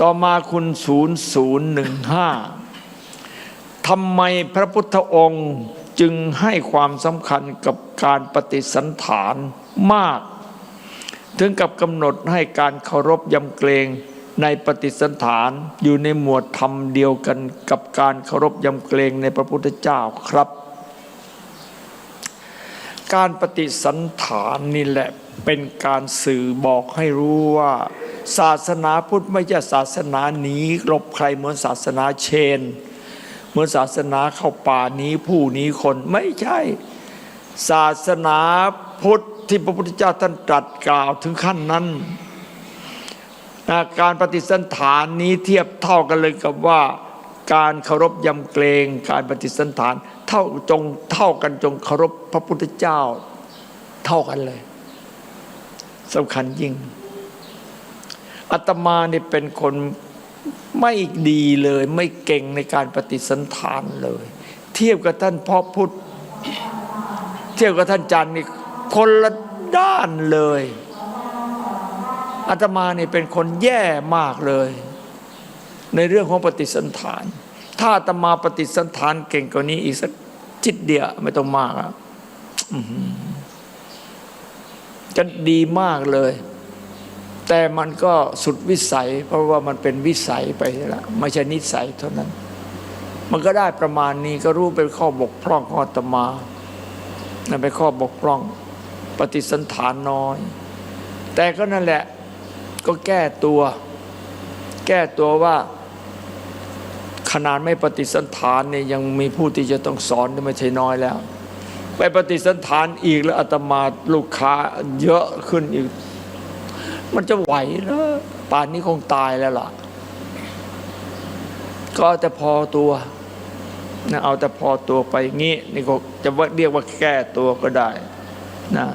ต่อมาคุณศูนย์ศูนย์หนึ่งห้าทำไมพระพุทธองค์จึงให้ความสำคัญกับการปฏิสันฐานมาก ถึงกับกำหนดให้การเคารพยำเกรงในปฏิสันฐานอยู่ในหมวดธรรมเดียวกันกับการเคารพยำเกรงในพระพุทธเจ้าครับ การปฏิสันฐานนี่แหละเป็นการสื่อบอกให้รู้ว่า ศาสนาพุทธไม่ใช่ศาสนาหนีหลบใครเหมือนศาสนาเชน เหมือนศาสนาเข้าป่านี้ผู้นี้คนไม่ใช่ ศาสนาพุทธที่พระพุทธเจ้าท่านตรัสกล่าวถึงขั้นนั้นการปฏิสันฐานนี้เทียบเท่ากันเลยกับว่า การเคารพยำเกรงการปฏิสันฐานเท่าจงเท่ากันจงเคารพพระพุทธเจ้าเท่ากันเลยสำคัญยิ่งอาตมาเนี่ยเป็นคนไม่ดีเลยไม่เก่งในการปฏิสันฐานเลย เทียบกับท่านพ่อพุทธ เทียบกับท่านจันนี่คนละด้านเลยอาตมาเนี่เป็นคนแย่มากเลย ในเรื่องของปฏิสันฐาน ถ้าอาตมาปฏิสันฐานเก่งกว่านี้อีกสักจิตเดียวไม่ต้องมากอะอื้อหือจะดีมากเลย แต่มันก็สุดวิสัย เพราะว่ามันเป็นวิสัยไปแล้วไม่ใช่นิสัยเท่านั้น มันก็ได้ประมาณนี้ก็รู้เป็นข้อบกพร่องของอาตมานั่นเป็นข้อบกพร่อง ปฏิสันฐานน้อย แต่ก็นั่นแหละก็แก้ตัว แก้ตัวว่า ขนาดไม่ปฏิสันฐานเนี่ยยังมีผู้ที่จะต้องสอนไม่ใช่น้อยแล้ว ไปปฏิสันฐานอีกแล้วอาตมาลูกค้าเยอะขึ้นอีก มันจะไหวหรอป่านนี้คงตายแล้วล่ะ ก็แต่พอตัวนะเอาแต่พอตัวไปงี้นี่ก็จะเรียกว่าแก้ตัวก็ได้นะ